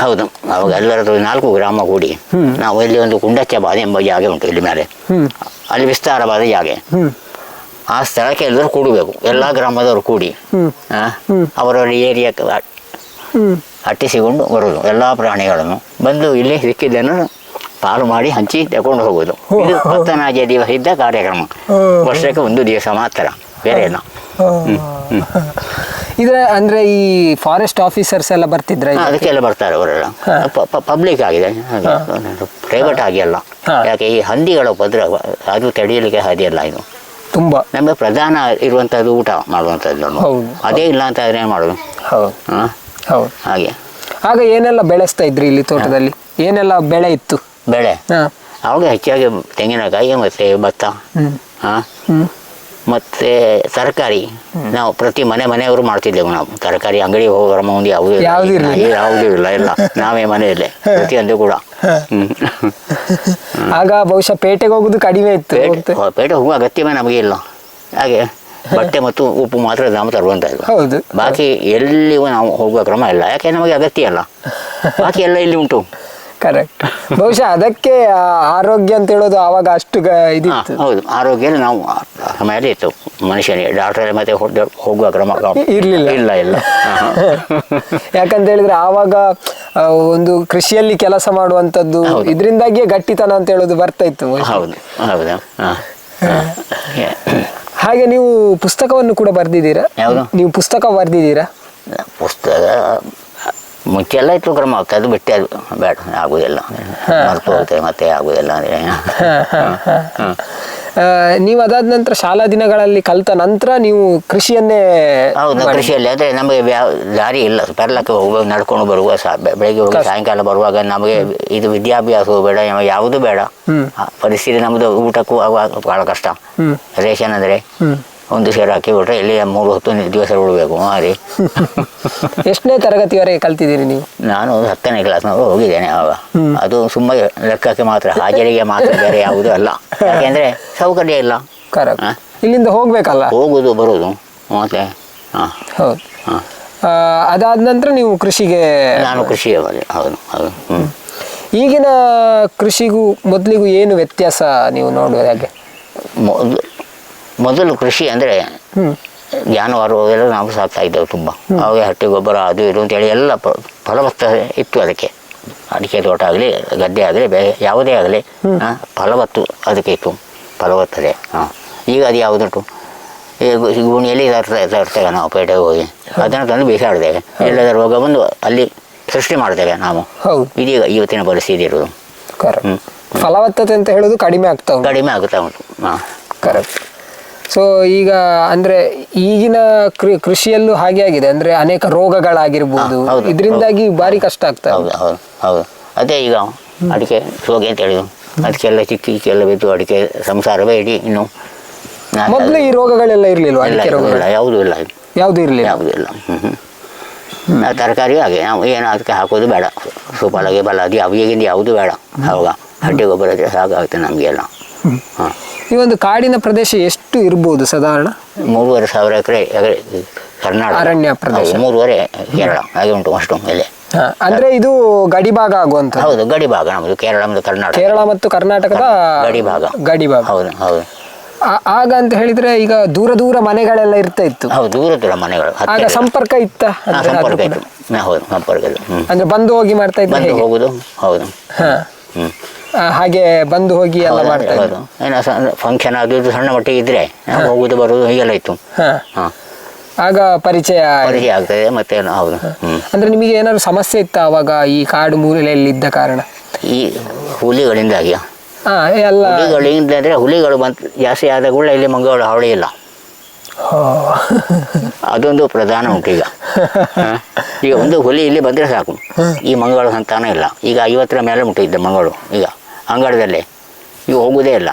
ಹೌದು. ಅವಾಗ ಎಲ್ಲರದ್ದು ನಾಲ್ಕು ಗ್ರಾಮ ಕೂಡಿ. ನಾವು ಇಲ್ಲಿ ಒಂದು ಕುಂಡಚ್ಚ ಬಾದೆ ಎಂಬ ಜಾಗೆ ಉಂಟು ಇಲ್ಲಿ ಮೇಲೆ. ಅಲ್ಲಿ ವಿಸ್ತಾರವಾದ ಜಾಗ. ಆ ಸ್ಥಳಕ್ಕೆ ಎಲ್ಲರೂ ಕೂಡಬೇಕು. ಎಲ್ಲ ಗ್ರಾಮದವರು ಕೂಡಿ. ಅವರವರ ಏರಿಯಾಕ್ಕೆ ಅಟ್ಟಿಸಿಕೊಂಡು ಬರೋದು. ಎಲ್ಲ ಪ್ರಾಣಿಗಳನ್ನು ಬಂದು ಇಲ್ಲಿ ಸಿಕ್ಕಿದ್ದನ್ನು ಪಾಲು ಮಾಡಿ ಹಂಚಿ ತಗೊಂಡು ಹೋಗೋದು ಇದು ಪತ್ತನಾಜೆ ದಿವಸ ಇದ್ದ ಕಾರ್ಯಕ್ರಮ. ವರ್ಷಕ್ಕೆ ಒಂದು ದಿವಸ ಮಾತ್ರ. ಬೇರೆ ಇಲ್ಲ
ಇದ್ರ ಅಂದ್ರೆ ಈ ಫಾರೆಸ್ಟ್ ಆಫೀಸರ್ಸ್ ಎಲ್ಲ ಬರ್ತಿದ್ರೆ
ಅದಕ್ಕೆಲ್ಲ ಬರ್ತಾರೆ ಅವರೆಲ್ಲ. ಪಬ್ಲಿಕ್ ಆಗಿದೆ. ಪ್ರೈವೇಟ್ ಆಗಿ ಅಲ್ಲ. ಯಾಕೆ ಈ ಹಂದಿಗಳ ಉಪದ್ರ ಅದು ತಡೆಯಲಿಕ್ಕೆ ಹಾದಿಯಲ್ಲ ಇದು.
ತುಂಬಾ.
ನಮಗೆ ಪ್ರಧಾನ ಇರುವಂತದ್ದು ಊಟ
ಮಾಡುವಂತದ್ದು.
ಅದೇ ಇಲ್ಲ ಅಂತ ಆದ್ರೆ ಏನು ಮಾಡೋದು?
ಹೌದು. ಹೌದು.
ಹಾಗೆ.
ಆಗ ಏನೆಲ್ಲ ಬೆಳೆಸ್ತಾ ಇದ್ರಿ ಇಲ್ಲಿ ತೋಟದಲ್ಲಿ? ಏನೆಲ್ಲ ಬೆಳೆ ಇತ್ತು?
ಬೆಳೆ? ಅವಾಗ ಹೆಚ್ಚಾಗಿ ತೆಂಗಿನಕಾಯಿ ಮತ್ತೆ ಭತ್ತ.
ಹ್ಮ್.
ಹಾಂ?
ಹ್ಮ್.
ಮತ್ತು ತರಕಾರಿ ನಾವು ಪ್ರತಿ ಮನೆ ಮನೆಯವರು ಮಾಡ್ತಿದ್ದೆವು ನಾವು. ತರಕಾರಿ ಅಂಗಡಿ ಹೋಗೋ ಮುಂದೆ ಯಾವುದೂ ಇಲ್ಲ.
ಯಾವುದೂ ಇರ್ಲಿಲ್ಲ.
ಇಲ್ಲ ಎಲ್ಲ ನಾವೇ ಮನೆಯಲ್ಲೇ ಪ್ರತಿಯೊಂದು ಕೂಡ.
ಆಗ ಬಹುಶಃ ಪೇಟೆಗೆ ಹೋಗುದು ಕಡಿಮೆ ಇತ್ತು.
ಪೇಟೆ ಹೋಗುವ ಅಗತ್ಯವೇ ನಮಗೆ ಇಲ್ಲ. ಹಾಗೆ ಬಟ್ಟೆ ಮತ್ತು ಉಪ್ಪು ಮಾತ್ರ ನಾವು ತರುವಂತ
ಹೌದು.
ಬಾಕಿ ಎಲ್ಲಿಗೂ ನಾವು ಹೋಗುವ ಕ್ರಮ ಇಲ್ಲ. ಯಾಕೆ? ನಮಗೆ ಅಗತ್ಯ ಅಲ್ಲ. ಬಾಕಿ ಎಲ್ಲ ಇಲ್ಲಿ ಉಂಟು.
ಕರೆಕ್ಟ್ ಬಹುಶಃ ಅದಕ್ಕೆ ಆ ಆರೋಗ್ಯ ಅಂತ ಹೇಳೋದು ಆವಾಗ ಅಷ್ಟು ಗ- ಇದಿತ್ತು
ಹೌದು ಆರೋಗ್ಯ ನಾವು ಆ ಸಮಯದಲ್ಲಿ ಇತ್ತು ಮನುಷ್ಯನಿಗೆ ಡಾಕ್ಟರ್ ಮತ್ತೆ ಹೊಡ್- ಹೋಗುವ ಕ್ರಮ
ಇರ್ಲಿಲ್ಲ.
ಇಲ್ಲ ಇಲ್ಲ.
ಯಾಕಂತ ಹೇಳಿದ್ರೆ ಆವಾಗ ಆ, ಒಂದು ಕೃಷಿಯಲ್ಲಿ ಕೆಲಸ ಮಾಡುವಂತದ್ದು
ಹೌದು.
ಇದರಿಂದಾಗಿಯೇ ಗಟ್ಟಿತನ ಅಂತ ಹೇಳೋದು ಬರ್ತಾ ಇತ್ತು ಬಹುಶಃ.
ಹೌದು ಹೌದಾ ಹಾ. ಹಾ.
ಹಾಗೆ ನೀವು ಪುಸ್ತಕವನ್ನು ಕೂಡ ಬರ್ದಿದ್ದೀರಾ
ಯಾವುದು?
ನೀವು ಪುಸ್ತಕ ಬರ್ದಿದ್ದೀರಾ
ಪುಸ್ತಕ ಮುಂಚೆ ಎಲ್ಲ ಇತ್ತು ಕ್ರಮ ಆಗ್ತದೆ ಅದು ಬಿಟ್ಟೆ ಅದು ಬೇಡ ಆಗುದಿಲ್ಲ. ಮರ್ತು ಮತ್ತೆ ಆಗುದಿಲ್ಲ ಅಂದ್ರೆ.
ನೀವು ಅದಾದ ನಂತರ ಶಾಲಾ ದಿನಗಳಲ್ಲಿ ಕಲಿತ ನಂತರ ನೀವು ಕೃಷಿಯನ್ನೇ
ಹೌದು ಕೃಷಿಯಲ್ಲಿ ಅಂದ್ರೆ ನಮಗೆ ದಾರಿ ಇಲ್ಲ. ಪೆರ್ಲಕ್ಕೆ ಹೋಗುವಾಗ ನಡ್ಕೊಂಡು ಬರುವ ಸಹ ಬೆ- ಬೆಳಗ್ಗೆ ಹೋಗಿ ಸಾಯಂಕಾಲ ಬರುವಾಗ ನಮಗೆ ಇದು ವಿದ್ಯಾಭ್ಯಾಸವೂ ಬೇಡ ಯಾವುದು ಬೇಡ. ಪರಿಸ್ಥಿತಿ ನಮ್ದು ಊಟಕ್ಕೂ ಬಹಳ ಭಾಳ ಕಷ್ಟ ರೇಷನ್ ಅಂದರೆ. ಒಂದು ಸೇರು ಹಾಕಿ ಬಿಟ್ರೆ ಇಲ್ಲಿ ಮೂರು ಹೊತ್ತು ದಿವಸ ಉಳಬೇಕು ಮಾರಿ
ಎಷ್ಟನೇ ತರಗತಿವರೆಗೆ ಕಲ್ತಿದ್ದೀರಿ ನೀವು?
ನಾನು ಹತ್ತನೇ ಕ್ಲಾಸ್ನವರು ಹೋಗಿದ್ದೇನೆ ಆವಾಗ. ಅದು ಸುಮ್ಮನೆ ಲೆಕ್ಕಕ್ಕೆ ಮಾತ್ರ ಹಾಜರಿಗೆ ಮಾತ್ರ ಬೇರೆ ಯಾವುದೂ ಅಲ್ಲ. ಯಾಕೆಂದರೆ ಸೌಕರ್ಯ ಇಲ್ಲ.
ಕರೆಕ್ಟ್ ಇಲ್ಲಿಂದ ಹೋಗ್ಬೇಕಲ್ಲ?
ಹೋಗುದು ಬರುವುದು ಮತ್ತೆ ಹಾಂ.
ಹೌದು.
ಹಾಂ.
ಅದಾದ ನಂತರ ನೀವು ಕೃಷಿಗೆ
ನಾನು ಕೃಷಿ ಹೌದು ಹೌದು. ಹ್ಞೂ
ಈಗಿನ ಕೃಷಿಗೂ ಮೊದಲಿಗೂ ಏನು ವ್ಯತ್ಯಾಸ ನೀವು ನೋಡುವ ಹಾಗೆ?
ಮೊದಲು ಮೊದಲು ಕೃಷಿ ಅಂದರೆ ಜಾನುವಾರು ಅವೆಲ್ಲ ನಾವು ಸಾಕ್ತಾ ಇದ್ದೆವು ತುಂಬ. ಅವಾಗ ಹಟ್ಟಿ ಗೊಬ್ಬರ ಅದು ಇದು ಅಂತೇಳಿ ಎಲ್ಲ ಫಲವತ್ತತೆ ಇತ್ತು ಅದಕ್ಕೆ. ಅಡಿಕೆ ತೋಟ ಆಗಲಿ ಗದ್ದೆ ಆಗಲಿ ಬೇ ಯಾವುದೇ ಆಗಲಿ ಫಲವತ್ತು ಅದಕ್ಕೆ ಇತ್ತು. ಫಲವತ್ತತೆ ಹಾಂ. ಈಗ ಅದು ಯಾವುದುಂಟು? ಈ ಗುಣಿಯಲ್ಲಿ ತರ್ತಾ ತರ್ತೇವೆ ನಾವು ಪೇಟೆಗೆ ಹೋಗಿ. ಅದನ್ನು ತಂದು ಬೀಸಾಡ್ತೇವೆ. ಎಲ್ಲದ ರೋಗ ಬಂದು ಅಲ್ಲಿ ಸೃಷ್ಟಿ ಮಾಡ್ತೇವೆ ನಾವು.
ಹೌದು.
ಇದೀಗ ಇವತ್ತಿನ ಪರಿಸ್ಥಿತಿ ಇರೋದು
ಫಲವತ್ತತೆ ಅಂತ ಹೇಳೋದು ಕಡಿಮೆ ಆಗ್ತಾ
ಕಡಿಮೆ ಆಗುತ್ತಾ ಉಂಟು. ಹಾಂ.
ಕರೆಕ್ಟ್ ಸೊ ಈಗ ಅಂದ್ರೆ ಈಗಿನ ಕೃಷಿಯಲ್ಲೂ ಹಾಗೆ ಆಗಿದೆ. ಅಂದ್ರೆ ಅನೇಕ ರೋಗಗಳಾಗಿರ್ಬೋದು. ಇದರಿಂದಾಗಿ ಭಾರಿ ಕಷ್ಟ ಆಗ್ತಾ
ಹೌದು ಹೌದು ಹೌದು. ಅದೇ ಈಗ ಅಡಿಕೆ ರೋಗ ಅಂತ ಹೇಳಿದ್ರು. ಅದಕ್ಕೆಲ್ಲ ಚಿಕ್ಕಿ ಚಿಕ್ಕೆಲ್ಲ ಬಿದ್ದು ಅಡಿಕೆ ಸಂಸಾರವೇ ಇಡಿ ಇನ್ನು
ಮೊದಲು ಈ ರೋಗಗಳೆಲ್ಲ ಇರಲಿಲ್ಲ
ಇಲ್ಲ
ಅಡಿಕೆ ರೋಗಗಳು?
ಇಲ್ಲ ಯಾವುದೂ ಇಲ್ಲ
ಯಾವುದು ಇರ್ಲಿಲ್ಲ.
ಯಾವುದೂ ಇಲ್ಲ. ಹ್ಮ್ ಹ್ಮ್. ಆ ತರಕಾರಿ ಹಾಗೆ. ನಾವು ಏನು ಅದಕ್ಕೆ ಹಾಕೋದು ಬೇಡ. ಸೂಪಾಲಾಗೆ ಬಲ ಅದು ಯಾವ ಈಗಿಂದ ಯಾವುದೂ ಬೇಡ. ಅವಾಗ. ಹಟ್ಟಿ ಗೊಬ್ಬರ ಇದ್ರೆ ಸಾಕಾಗುತ್ತೆ ನಮಗೆಲ್ಲ. ಹಾಂ.
ಈ ಒಂದು ಕಾಡಿನ ಪ್ರದೇಶ ಎಷ್ಟು ಇರ್ಬೋದು ಸಾಧಾರಣ?
ಮೂರುವರೆ ಸಾವಿರ ಎಕರೆ ಕರ್ನಾಟಕ.
ಅರಣ್ಯ ಪ್ರದೇಶ.
ಹೌದು, ಮೂರುವರೆ ಕೇರಳ ಹಾಗೆ ಉಂಟು ಅಷ್ಟು ಮೇಲೆ.
ಹಾ, ಅಂದ್ರೆ ಇದು ಗಡಿಭಾಗ ಆಗುವಂತ
ಹೌದು ಗಡಿ ಭಾಗ ನಮ್ಮದು ಕೇರಳ ಮತ್ತು ಕರ್ನಾಟಕ.
ಕೇರಳ ಮತ್ತು ಕರ್ನಾಟಕದ
ಗಡಿ ಭಾಗ
ಗಡಿಭಾಗ.
ಹೌದು ಹೌದು.
ಆ- ಆಗ ಅಂತ ಹೇಳಿದ್ರೆ ಈಗ ದೂರ ದೂರ ಮನೆಗಳೆಲ್ಲ ಇರ್ತಾ ಇತ್ತು.
ಹೌದು ದೂರ ದೂರ ಮನೆಗಳು
ಆಗ
ಹತ್ತಿರ
ಸಂಪರ್ಕ ಇತ್ತ?
ಹಾ,
ಅಂದ್ರೆ ಅದು
ಸಂಪರ್ಕ
ಕೂಡ?
ಇತ್ತು. ಹಾ, ಹೌದು ಸಂಪರ್ಕ ಇತ್ತು. ಹ್ಮ್.
ಅಂದ್ರೆ ಬಂದು ಹೋಗಿ ಮಾಡ್ತಾ ಇದ್ದ
ಬಂದು
ಹೇಗೆ?
ಹೋಗುದು ಹೌದು.
ಹಾ.
ಹ್ಮ್.
ಹಾಗೆ ಬಂದು ಹೋಗಿ ಎಲ್ಲ
ಹೌದು,
ಮಾಡ್ತಾ ಇದ್ರು.
ಹೌದು. ಏನೋ ಫಂಕ್ಷನ್ ಅದು ಇದು ಸಣ್ಣ ಮಟ್ಟಿಗೆ ಇದ್ರೆ ನಾವು ಹೋಗುದು ಬರುದು ಹೀಗೆಲ್ಲ ಇತ್ತು.
ಹಾ.
ಹಾ.
ಆಗ ಪರಿಚಯ
ಪರಿಚಯ ಆಗ್ತದೆ ಮತ್ತೆ ಏನು ಹೌದು. ಹ್ಮ್.
ಅಂದ್ರೆ ನಿಮಗೆ ಏನಾದ್ರು ಸಮಸ್ಯೆ ಇತ್ತ ಅವಾಗ ಈ ಕಾಡು ಮೂಲೆಯಲ್ಲಿ ಇದ್ದ ಕಾರಣ?
ಈ ಹುಲಿಗಳಿಂದಾಗಿ
ಹಾ ಎಲ್ಲ
ಹುಲಿಗಳಿಂದ ಅಂದ್ರೆ ಹುಲಿಗಳು ಬಂತು ಜಾಸ್ತಿ ಆದ ಕೂಡ ಇಲ್ಲಿ ಮಂಗಗಳು ಹಾವಳಿ ಇಲ್ಲ. ಅದೊಂದು ಪ್ರಧಾನ ಉಂಟು ಈಗ? ಈಗ ಒಂದು ಹುಲಿ ಇಲ್ಲಿ ಬಂದರೆ ಸಾಕು. ಈ ಮಂಗಳ ಸಂತಾನ ಇಲ್ಲ. ಈಗ ಐವತ್ತರ ಮೇಲೆ ಮುಟ್ಟಿದ್ದೆ ಮಂಗಳು ಈಗ ಅಂಗಳದಲ್ಲಿ. ಈಗ ಹೋಗುವುದೇ ಇಲ್ಲ.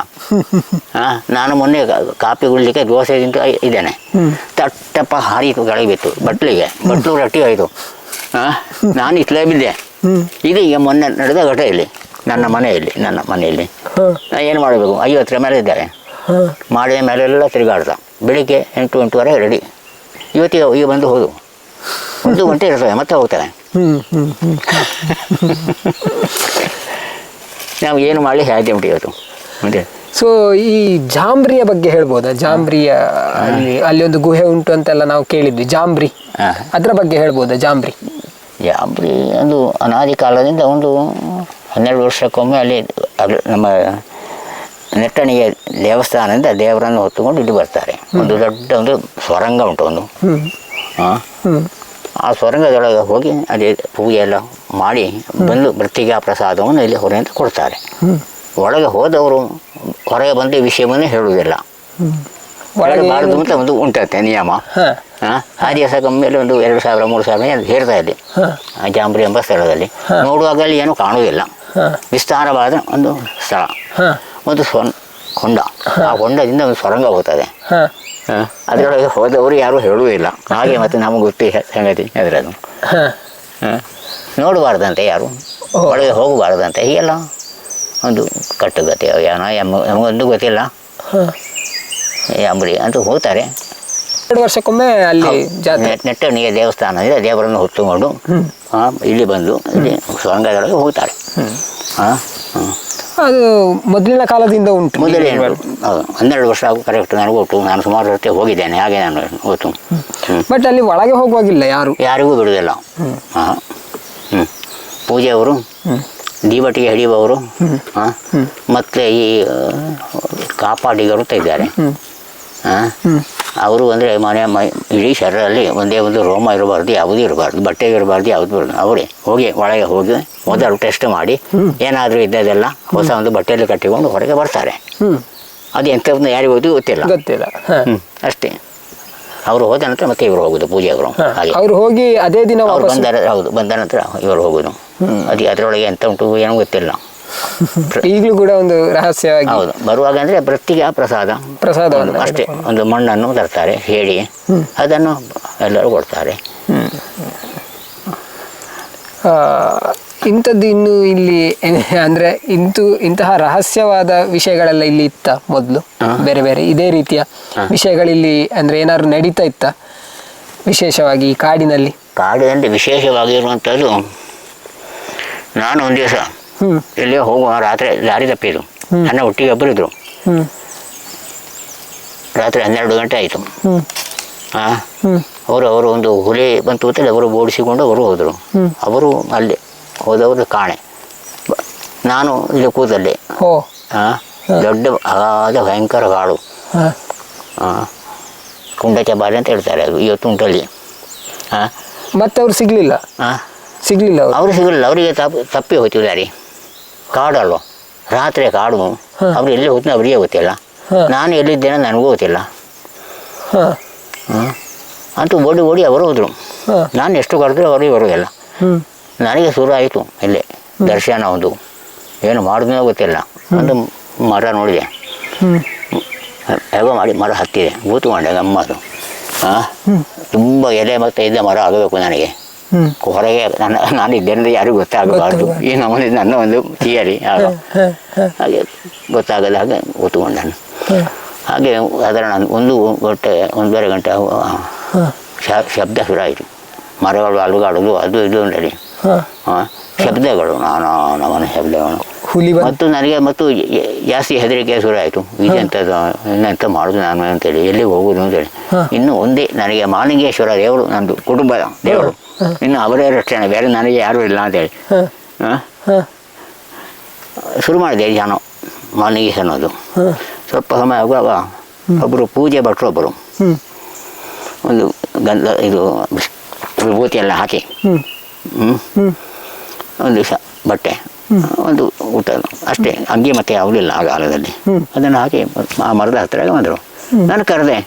ನಾನು ಮೊನ್ನೆ ಕಾಪಿ ಉಳಿಲಿಕ್ಕೆ ದೋಸೆ ತಿಂತು ಇದ್ದೇನೆ. ತಟ್ಟಪ್ಪ ಹಾರಿ ಕೆಳಗೆ ಬಿತ್ತು. ಬಟ್ಲಿಗೆ. ಬಟ್ಲು ರಟ್ಟಿ ಆಯಿತು. ನಾನು ಇಟ್ಲೇ ಬಿದ್ದೆ. ಇದು ಈಗ ಮೊನ್ನೆ ನಡೆದ ಘಟ ಇಲ್ಲಿ ನನ್ನ ಮನೆಯಲ್ಲಿ ನನ್ನ ಮನೆಯಲ್ಲಿ. ಏನು ಮಾಡಬೇಕು? ಐವತ್ತರ ಮೇಲೆ ಇದ್ದಾರೆ. ಮಾಡಿದ ಮೇಲೆಲ್ಲ ತಿರುಗಾಡ್ದ ಬೆಳಿಗ್ಗೆ ಎಂಟು ಎಂಟುವರೆ ರೆಡಿ. ಇವತ್ತಿಗೆ ಈಗ ಬಂದು ಹೋದು. ಒಂದು ಗಂಟೆ ಇರ್ತವೆ ಮತ್ತೆ ಹೋಗ್ತಾರೆ ನಾವು ಏನು ಮಾಡಲಿ ಹೇಳ್ದೆ ಉಂಟು ಇವತ್ತು.
ಸೊ ಈ ಜಾಂಬ್ರಿಯ ಬಗ್ಗೆ ಹೇಳ್ಬೋದಾ? ಜಾಂಬ್ರಿಯ ಅಲ್ಲಿ ಅಲ್ಲಿ ಒಂದು ಗುಹೆ ಉಂಟು ಅಂತೆಲ್ಲ ನಾವು ಕೇಳಿದ್ವಿ. ಜಾಂಬ್ರಿ. ಅದರ ಬಗ್ಗೆ ಹೇಳ್ಬೋದಾ ಜಾಂಬ್ರಿ?
ಜಾಂಬ್ರಿ ಒಂದು ಅನಾದಿ ಕಾಲದಿಂದ ಒಂದು ಹನ್ನೆರಡು ವರ್ಷಕ್ಕೊಮ್ಮೆ ಅಲ್ಲಿ ನಮ್ಮ ನೆಟ್ಟಣಿಗೆ ದೇವಸ್ಥಾನದಿಂದ ದೇವರನ್ನು ಹೊತ್ತುಕೊಂಡು ಇಲ್ಲಿ ಬರ್ತಾರೆ. ಒಂದು ದೊಡ್ಡ ಒಂದು ಸ್ವರಂಗ ಉಂಟು ಒಂದು. ಆ? ಸ್ವರಂಗದೊಳಗೆ ಹೋಗಿ ಅದೇ ಪೂಜೆ ಎಲ್ಲ ಮಾಡಿ ಬಂದು ಮೃತ್ತಿಗೆ ಪ್ರಸಾದವನ್ನು ಇಲ್ಲಿ ಹೊರೆಯಿಂದ ಕೊಡ್ತಾರೆ. ಒಳಗೆ ಹೋದವರು ಹೊರಗೆ ಬಂದು ವಿಷಯವನ್ನು ಹೇಳುವುದಿಲ್ಲ.
ಒಳಗೆ
ಹೇಳಬಾರದು ಅಂತ ಒಂದು ಉಂಟಂತೆ ನಿಯಮ.
ಹಾ.
ಆ, ದಿವಸ ಮೇಲೆ ಒಂದು ಎರಡು ಸಾವಿರ ಮೂರು ಸಾವಿರ ಅದು ಹೇರ್ತಾ ಇದೆ ಆ ಜಾಂಬ್ರಿ ಎಂಬ ಸ್ಥಳದಲ್ಲಿ. ನೋಡುವಾಗ ಅಲ್ಲಿ ಏನೂ ಕಾಣುವುದಿಲ್ಲ. ವಿಸ್ತಾರವಾದ ಒಂದು ಸ್ಥಳ.
ಹಾ
ಒಂದು ಸ್ವನ್ ಹೊಂಡ. ಆ ಹೊಂಡದಿಂದ ಒಂದು ಸ್ವರಂಗ ಹೋಗ್ತದೆ.
ಹಾ.
ಅದರೊಳಗೆ ಹೋದವರು ಯಾರೂ ಇಲ್ಲ. ಹಾಗೆ ಮತ್ತೆ ನಮಗೆ ಗೊತ್ತಿ ಸಂಗತಿ ಅದರದು
ಹಾ.
ನೋಡಬಾರ್ದಂತೆ ಯಾರು. ಒಳಗೆ ಹೋಗಬಾರ್ದಂತೆ. ಹೀಗೆಲ್ಲ ಒಂದು ಕಟ್ಟುಗತೆ ಏನೋ ಎಮ್ಮ ನಮಗೊಂದು ಗೊತ್ತಿಲ್ಲ.
ಹಾ.
ಅಂಬರಿ ಅಂತ ಹೋಗ್ತಾರೆ.
ಎರಡು ವರ್ಷಕ್ಕೊಮ್ಮೆ ಅಲ್ಲಿ ಜಾತ್ರೆ.
ನೆಟ್- ದೇವಸ್ಥಾನ ದೇವಸ್ಥಾನದಿಂದ ದೇವರನ್ನು ಹೊತ್ತುಕೊಂಡು ಇಲ್ಲಿ ಬಂದು ಇಲ್ಲಿ ಸ್ವರಂಗದೊಳಗೆ ಹೋಗ್ತಾರೆ. ಹಾಂ. ಹ್ಞೂ
ಅದು ಮೊದಲಿನ ಕಾಲದಿಂದ ಉಂಟು.
ಮೊದಲೇ ಹೌದು. ಹನ್ನೆರಡು ವರ್ಷ ಕರೆಕ್ಟ್ ನನಗೆ ಗೊತ್ತು. ನಾನು ಸುಮಾರು ಹೊತ್ತೆ ಹೋಗಿದ್ದೇನೆ. ಹಾಗೆ ನಾನು ಗೊತ್ತು.
ಬಟ್ ಅಲ್ಲಿ ಒಳಗೆ ಹೋಗುವಾಗಿಲ್ಲ ಯಾರು?
ಯಾರಿಗೂ ಬಿಡುವುದಿಲ್ಲ. ಹಾಂ. ಹ್ಞೂ ಪೂಜೆಯವರು ದೀವಟಿಗೆ ಹಿಡಿಯುವವರು ಹಾಂ. ಮತ್ತು ಈ ಆ, ಕಾಪಾಡಿಗರು ಅಂತ ಇದ್ದಾರೆ. ಹಾಂ. ಅವರು ಅಂದರೆ ಮನೆ ಮೈ ಇಡೀ ಶರೀರದಲ್ಲಿ ಒಂದೇ ಒಂದು ರೋಮ ಇರಬಾರ್ದು ಯಾವುದೂ ಇರಬಾರ್ದು ಬಟ್ಟೆ ಇರಬಾರ್ದು ಯಾವುದು ಬರಬಾರ್ದು ಅವರೇ ಹೋಗಿ ಒಳಗೆ ಹೋಗಿ ಮೊದಲು ಟೆಸ್ಟ್ ಮಾಡಿ ಏನಾದರೂ ಇದ್ದದೆಲ್ಲ ಹೊಸ ಒಂದು ಬಟ್ಟೆಯಲ್ಲಿ ಕಟ್ಟಿಕೊಂಡು ಹೊರಗೆ ಬರ್ತಾರೆ. ಅದು ಎಂಥದ್ದು ಹೋದ್ರು ಗೊತ್ತಿಲ್ಲ.
ಗೊತ್ತಿಲ್ಲ.
ಅಷ್ಟೇ. ಅವರು ಹೋದ ನಂತರ ಮತ್ತೆ ಇವರು ಹೋಗುದು ಪೂಜೆ
ಅವರು
ಹಾಗೆ.
ಅವ್ರು ಹೋಗಿ ಅದೇ ದಿನ
ಅವ್ರು ಬಂದ ಹೌದು ಬಂದ ನಂತರ ಇವರು ಹೋಗುದು. ಅದು ಅದರೊಳಗೆ ಎಂತ ಉಂಟು ಏನೂ ಗೊತ್ತಿಲ್ಲ.
ಈಗಲೂ ಕೂಡ ಒಂದು ರಹಸ್ಯವಾಗಿ
ಹೌದು. ಬರುವಾಗ ಅಂದ್ರೆ ಪ್ರತಿಗೆ ಆ ಪ್ರಸಾದ.
ಪ್ರಸಾದ
ಒಂದು ಅಷ್ಟೇ. ಒಂದು ಮಣ್ಣನ್ನು ತರ್ತಾರೆ ಹೇಳಿ. ಅದನ್ನು ಎಲ್ಲರೂ ಕೊಡ್ತಾರೆ.
ಇಂಥದ್ದು ಇನ್ನು ಇಲ್ಲಿ ಅಂದ್ರೆ ಇಂತು ಇಂತಹ ರಹಸ್ಯವಾದ ವಿಷಯಗಳೆಲ್ಲ ಇಲ್ಲಿ ಇತ್ತ ಮೊದಲು? ಬೇರೆ ಬೇರೆ ಇದೇ ರೀತಿಯ ವಿಷಯಗಳಿಲ್ಲಿ ಅಂದ್ರೆ ಏನಾದ್ರು ನಡೀತಾ ಇತ್ತ ವಿಶೇಷವಾಗಿ ಈ ಕಾಡಿನಲ್ಲಿ?
ಕಾಡಿನಲ್ಲಿ ವಿಶೇಷವಾಗಿರುವಂಥದ್ದು ನಾನು ಒಂದು ದಿವಸ ಎಲ್ಲಿಯೋ ಹೋಗುವ ರಾತ್ರಿ ದಾರಿ ತಪ್ಪಿದ್ರು ನನ್ನ ಒಟ್ಟಿಗೆ ಒಬ್ಬರು ಇದ್ರು. ರಾತ್ರಿ ಹನ್ನೆರಡು ಗಂಟೆ ಆಯಿತು. ಹಾ
ಹಾಂ
ಅವರು ಅವರು ಒಂದು ಹುಲಿ ಬಂತು ಅಂತೇಳಿ ಅವರು ಓಡಿಸಿಕೊಂಡು ಅವರು ಹೋದರು. ಅವರು ಅಲ್ಲಿ ಹೋದವರು ಕಾಣೆ. ನಾನು ಇಲ್ಲಿ ಕೂತಲ್ಲಿ. ಆ, ದೊಡ್ಡ ಅಗಾಧ ಭಯಂಕರ ಕಾಡು.
ಹಾ.
ಕುಂಡ ಚಬಾರಿ ಬಾರಿ ಅಂತ ಹೇಳ್ತಾರೆ ಅದು ಇವತ್ತು ಉಂಟಲ್ಲಿ. ಹಾ
ಮತ್ತೆ ಅವ್ರು ಸಿಗ್ಲಿಲ್ಲ.
ಹಾ
ಸಿಗ್ಲಿಲ್ಲ ಅವ್ರು.
ಸಿಗಲಿಲ್ಲ ಅವರಿಗೆ ತಪ್ಪಿ ತಪ್ಪಿ ಹೋಯ್ತು ದಾರಿ. ಕಾಡಲ್ವ? ರಾತ್ರಿ ಕಾಡು. ಅವ್ರು ಎಲ್ಲಿ ಹೋಗ್ತೀನಿ ಅವರಿಗೆ ಗೊತ್ತಿಲ್ಲ. ನಾನು ಎಲ್ಲಿದ್ದೇನೆ ನನಗೂ ಗೊತ್ತಿಲ್ಲ. ಅಂತೂ ಓಡಿ ಓಡಿ ಅವರು ಹೋದರು. ನಾನು ಎಷ್ಟು ಕರೆದ್ರು ಅವರಿಗೆ ಬರೋದಿಲ್ಲ. ನನಗೆ ಶುರು ಆಯಿತು ಇಲ್ಲಿ ದರ್ಶನ ಒಂದು. ಏನು ಮಾಡಿದ್ನೋ ಗೊತ್ತಿಲ್ಲ. ಒಂದು ಮರ ನೋಡಿದೆ. ಹೇಗೋ ಮಾಡಿ ಮರ ಹತ್ತಿದೆ. ಕೂತ್ಕೊಂಡೆ ಗಮ್ಮದು ಹಾಂ? ತುಂಬ ಎಲೆ ಮತ್ತು ಇದ್ದ ಮರ ಆಗಬೇಕು ನನಗೆ. ಹೊರಗೆ ನನ್ನ ನಾನು ಇದ್ದೇನೆ ಯಾರಿಗೂ ಗೊತ್ತಾಗಬಾರ್ದು. ಈ ನಮ್ಮನೆ ನನ್ನ ಒಂದು ಥಿಯರಿ ಆಗ ಹಾಗೆ ಗೊತ್ತಾಗದ ಹಾಗೆ ಕೂತ್ಕೊಂಡೆ ನಾನು.
ಹಾಗೆ
ಹಾಗೆ ನಾನು ಒಂದು ಗಂಟೆ ಒಂದೂವರೆ ಗಂಟೆ ಶಬ್ದ ಶುರು ಆಯಿತು ಮರಗಳು ಅಲುಗಾಡೋದು ಅದು ಇದು ನಡಿ.
ಹಾಂ.
ಶಬ್ದಗಳು ನಾನು ನಮ್ಮನೆ ಶಬ್ದಗಳು.
ಹುಲಿ ಬಂದು
ಮತ್ತು ನನಗೆ ಮತ್ತು ಜಾಸ್ತಿ ಹೆದರಿಕೆ ಶುರು ಆಯಿತು ಇದು ಎಂತ ಇನ್ನೆಂತ ಮಾಡೋದು ನಾನು ಅಂತೇಳಿ ಎಲ್ಲಿ ಹೋಗುದು ಅಂತೇಳಿ. ಇನ್ನು ಒಂದೇ ನನಗೆ ಮಾಲಿಂಗೇಶ್ವರ ದೇವರು ನಂದು ಕುಟುಂಬದ ದೇವರು. ಇನ್ನು ಅವರೇ ರಕ್ಷಣೆ ಬೇರೆ ನನಗೆ ಯಾರು ಇಲ್ಲ ಅಂತೇಳಿ. ಶುರು ಮಾಡಿದೆ ಧ್ಯಾನ ಮಾಲಿಂಗೇಶ್ ಅನ್ನೋದು. ಸ್ವಲ್ಪ ಸಮಯ ಆಗುವಾಗ ಒಬ್ಬರು ಪೂಜೆ ಭಟ್ರು ಒಬ್ಬರು ಒಂದು ಗಂಧ ಇದು ವಿಭೂತಿ ಎಲ್ಲ ಹಾಕಿ ಒಂದು ಸ ಬಟ್ಟೆ. ಒಂದು ಊಟ ಅಷ್ಟೇ. ಅಂಗಿ ಮತ್ತೆ ಆಗಲಿಲ್ಲ ಆ ಕಾಲದಲ್ಲಿ. ಅದನ್ನು ಹಾಕಿ ಆ ಮರದ ಹತ್ತಿರ ಬಂದರು. ನಾನು ಕರೆದೆ.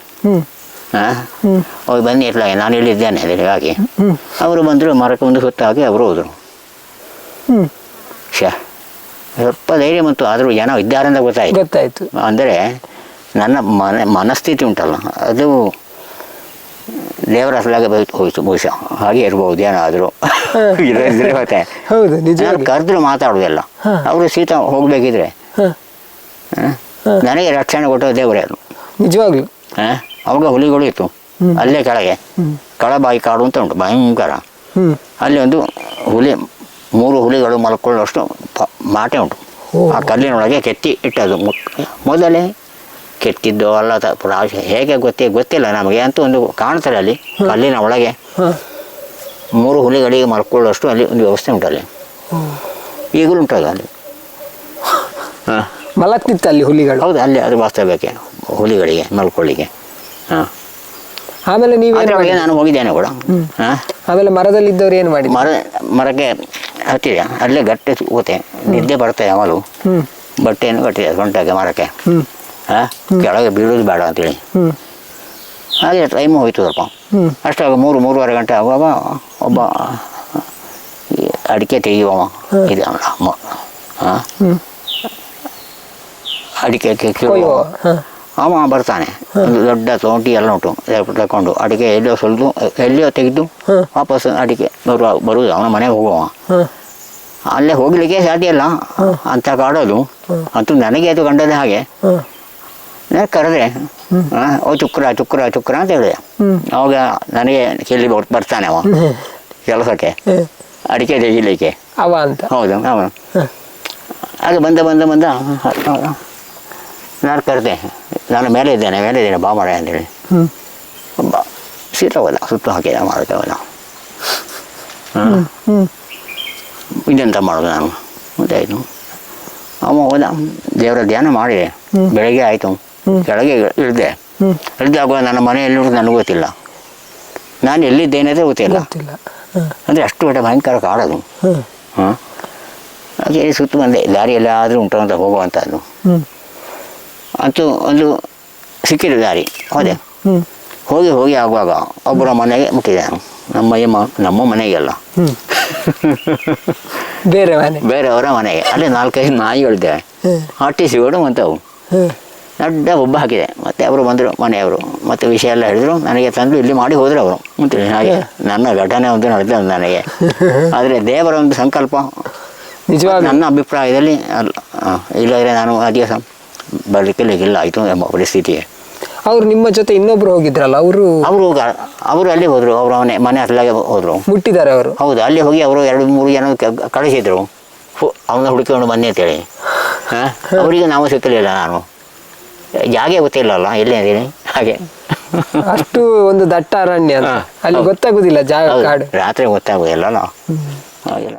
ಹೋಗಿ ಬನ್ನಿ ಇರ್ಲ ನಾನು ಹೇಳಿದ್ದೇನೆ ಹಾಗೆ ಅವರು ಬಂದರು ಮರಕ್ಕೆ ಒಂದು ಸುತ್ತ ಹಾಕಿ ಅವರು ಹೋದರು.
ಹ್ಮ್.
ಶ ಸ್ವಲ್ಪ ಧೈರ್ಯ ಮತ್ತು ಆದರೂ ಜನ ಇದ್ದಾರೆ ಅಂತ ಗೊತ್ತಾಯಿತು.
ಗೊತ್ತಾಯ್ತು.
ಅಂದರೆ ನನ್ನ ಮನ ಮನಸ್ಥಿತಿ ಉಂಟಲ್ಲ ಅದು ದೇವರ ಹಸಲಾಗೆ ಹೋಯ್ತು ಬಹುಶಃ ಹಾಗೆ ಇರ್ಬೋದು ಏನಾದರೂ. ಇದ್ರೆ ಮತ್ತೆ.
ಹೌದು
ನಾನು ಕರೆದ್ರು ಮಾತಾಡೋದಿಲ್ಲ. ಅವರು ಸೀತಾ ಹೋಗಬೇಕಿದ್ರೆ. ನನಗೆ ರಕ್ಷಣೆ ಕೊಟ್ಟೋ ದೇವರೇ ಅದು.
ನಿಜವಾಗ್ಲು?
ಅವಾಗ ಹುಲಿಗಳು ಇತ್ತು. ಅಲ್ಲೇ ಕೆಳಗೆ. ಕಳಬಾಯಿ ಕಾಡು ಅಂತ ಉಂಟು ಭಯಂಕರ. ಅಲ್ಲಿ ಒಂದು ಹುಲಿ ಮೂರು ಹುಲಿಗಳು ಮಲ್ಕೊಳ್ಳೋಷ್ಟು ಮಾಟೆ ಉಂಟು. ಆ ಕಲ್ಲಿನೊಳಗೆ ಕೆತ್ತಿ ಇಟ್ಟದು ಮೊದಲೇ ಕೆತ್ತಿದ್ದು ಅಲ್ಲ ತ- ಪ್ರಾಶ ಹೇಗೆ ಗೊತ್ತೇ ಗೊತ್ತಿಲ್ಲ ನಮಗೆ. ಅಂತೂ ಒಂದು ಕಾಣ್ತಾರೆ ಅಲ್ಲಿ ಕಲ್ಲಿನ ಒಳಗೆ.
ಹ.
ಮೂರು ಹುಲಿಗಳಿಗೆ ಮಲ್ಕೊಳ್ಳೋಷ್ಟು ಅಲ್ಲಿ ಒಂದು ವ್ಯವಸ್ಥೆ ಉಂಟು ಅಲ್ಲಿ. ಈಗಲೂ ಉಂಟು ಅದು ಅಲ್ಲಿ. ಹಾಂ.
ಮಲಗ್ತಿತ್ತು ಅಲ್ಲಿ ಹುಲಿಗಳು?
ಹೌದು ಅಲ್ಲಿ ಅದು ವಾಸ್ತವ್ಯಕ್ಕೆ ಹುಲಿಗಳಿಗೆ ಮಲ್ಕೊಳ್ಳಿಕ್ಕೆ. ಹಾಂ.
ಆಮೇಲೆ ನೀವೇನು
ಅದರೊಳಗೆ ನಾನು ಹೋಗಿದ್ದೇನೆ ಕೂಡ. ಹಾಂ.
ಆಮೇಲೆ ಮರದಲ್ಲಿ ಇದ್ದವ್ರು ಏನು ಮಾಡಿ
ಮರ ಮರಕ್ಕೆ ಹತ್ತಿದೆ. ಅಲ್ಲೇ ಗಟ್ಟಿ ಕೂತೆ ನಿದ್ದೆ ಬರ್ತಾ ಯಾವಾಗಲೂ.
ಹ್ಮ್.
ಬಟ್ಟೆಯನ್ನು ಕಟ್ಟಿದೆ ಸೊಂಟಕ್ಕೆ ಮರಕ್ಕೆ.
ಹ್ಮ್.
ಹಾಂ ಕೆಳಗೆ ಬೀಳೋದು ಬೇಡ ಅಂತೇಳಿ. ಹಾಗೆ ಟೈಮ್ ಹೋಯ್ತು ಸ್ವಲ್ಪ ಅಷ್ಟಾಗ ಮೂರು ಮೂರುವರೆ ಗಂಟೆ ಆಗುವಾಗ ಒಬ್ಬ ಅಡಿಕೆ ತೆಗೆಯುವವ. ಇದೆ ಅವನ
ಅಮ್ಮ
ಅಡಿಕೆ ಕಿ-
ಕೊಯ್ಯುವ.
ಕೀಳುವವ.
ಹ
ಅವ ಬರ್ತಾನೆ. ಒಂದು ದೊಡ್ಡ ತೋಟಿ ಎಲ್ಲ ಉಂಟು. ತಕೊಂಡು ಅಡಿಕೆ ಎಲ್ಲೋ ಸುಲಿದು ಎಲ್ಲಿಯೋ ತೆಗೆದು. ವಾಪಸ್ ಅಡಿಕೆ ಬರುವ ಬರುವುದು ಅವನ ಮನೆಗೆ ಹೋಗುವ ಅಲ್ಲೇ ಹೋಗ್ಲಿಕ್ಕೆ ಸಾಧ್ಯ ಇಲ್ಲ. ಅಂತ ಕಾಡೋದು. ಅಂತೂ ನನಗೆ ಅದು ಕಂಡದ ಹಾಗೆ. ನಾನು ಕರೆದೆ ಆ, ಓ ಚುಕ್ರ ಚುಕ್ರ ಚುಕ್ರ ಅಂತ ಹೇಳಿದೆ. ಅವಾಗ ನನಗೆ ಕೇಳಿ ಬರ್- ಬರ್ತಾನೆ ಅವ ಕೆಲಸಕ್ಕೆ ಅಡಿಕೆ ತೆಗಿಲಿಕ್ಕೆ
ಅವ ಅಂತ
ಹೌದು ಅವನು. ಹಾಗೆ ಬಂದ ಬಂದ ಬಂದ ನಾನು ಕರೆದೆ ನಾನು ಮೇಲೆ ಇದ್ದೇನೆ ಮೇಲೆ ಇದ್ದೇನೆ ಬಾ ಮಾಡ ಅಂತೇಳಿ ಸೀತ ಹೋದ ಸುತ್ತು ಹಾಕಿದ ಮಾಡುತ್ತೆ ಹೋದ ಇದೆಂತ ಮಾಡೋದು ನಾನು ಗೊತ್ತಾಯಿತು ಅವ ಹೋದ ದೇವರ ಧ್ಯಾನ ಮಾಡಿದೆ ಬೆಳಗ್ಗೆ ಆಯಿತು ಕೆಳಗೆ ಇಳಿದೆ. ಇಳಿದಾಗ ನನ್ನ ಮನೆ ಎಲ್ಲಿ ನನಗೆ ಗೊತ್ತಿಲ್ಲ. ನಾನು ಎಲ್ಲಿದ್ದೇನೆ ಅಂತ ಗೊತ್ತಿಲ್ಲ. ಅಂದರೆ ಅಷ್ಟು ಒಳ್ಳೆ ಭಯಂಕರ ಕಾಡೋದು.
ಹಾಂ?
ಅದೇ ಹಾಗೆ ಸುತ್ತ ಬಂದೆ. ದಾರಿಯಲ್ಲಿ ಆದರೂ ಉಂಟು ಅಂತ ಹೋಗುವಂಥದ್ದು. ಅಂತೂ ಒಂದು ಸಿಕ್ಕಿದೆ ದಾರಿ. ಹೋದೆ ಹೋಗಿ ಹೋಗಿ ಆಗುವಾಗ ಒಬ್ಬರ ಮನೆಗೆ ಮುಟ್ಟಿದೆ ನಾನು. ನಮ್ಮ ಯಮ್ಮ ನಮ್ಮ ಮನೆಗೆಲ್ಲ.
ಬೇರೆ ಮನೆ.
ಬೇರೆಯವರ ಮನೆಗೆ. ಅಲ್ಲಿ ನಾಲ್ಕೈದು ನಾಯಿಗಳಿದ್ದಾವೆ ಅವು
ಹಾಂ
ದೊಡ್ಡ ಒಬ್ಬ ಹಾಕಿದೆ ಮತ್ತು ಅವರು ಬಂದರು ಮನೆಯವರು. ಮತ್ತು ವಿಷಯ ಎಲ್ಲ ಹೇಳಿದರು. ನನಗೆ ತಂದು ಇಲ್ಲಿ ಮಾಡಿ ಹೋದರು ಅವರು. ಹಾಗೆ ನನ್ನ ಘಟನೆ ಒಂದು ನಡೆದ ನನಗೆ. ಆದರೆ ದೇವರ ಒಂದು ಸಂಕಲ್ಪ.
ನಿಜವಾಗಿ
ನನ್ನ ಅಭಿಪ್ರಾಯದಲ್ಲಿ ಅಲ್ಲ ಇಲ್ಲದ್ರೆ ನಾನು ಆ ದಿವಸ ಬರಲಿಕ್ಕಿಲ್ಲ ಆಯಿತು ಎಂಬ ಪರಿಸ್ಥಿತಿ
ಅವರು ನಿಮ್ಮ ಜೊತೆ ಇನ್ನೊಬ್ರು ಹೋಗಿದ್ರಲ್ಲ ಅವರು?
ಅವರು ಅವರು ಅಲ್ಲಿ ಹೋದರು ಅವರು ಮನೆ ಮನೆ ಹತ್ತಲಾಗೆ ಹೋದರು.
ಮುಟ್ಟಿದ್ದಾರೆ ಅವರು?
ಹೌದು ಅಲ್ಲಿ ಹೋಗಿ ಅವರು ಎರಡು ಮೂರು ಜನ ಕಳಿಸಿದ್ರು. ಅವನ ಹುಡುಕಿಕೊಂಡು ಬನ್ನಿ ಅಂತೇಳಿ. ಹಾಂ? ಅವರಿಗೆ ನಾವು ಸಿಕ್ಕಲಿಲ್ಲ ನಾನು. ಜಾಗೆ ಗೊತ್ತಿಲ್ಲಲ್ಲ ಎಲ್ಲಿ ಹಾಗೆ?
ಅಷ್ಟು ಒಂದು ದಟ್ಟ ಅರಣ್ಯ ಅದು. ಅಲ್ಲಿ. ಗೊತ್ತಾಗುದಿಲ್ಲ ಜಾಗ ಕಾಡು.
ರಾತ್ರಿ ಗೊತ್ತಾಗೋದಿಲ್ಲ ಹಾಗೆಲ್ಲ.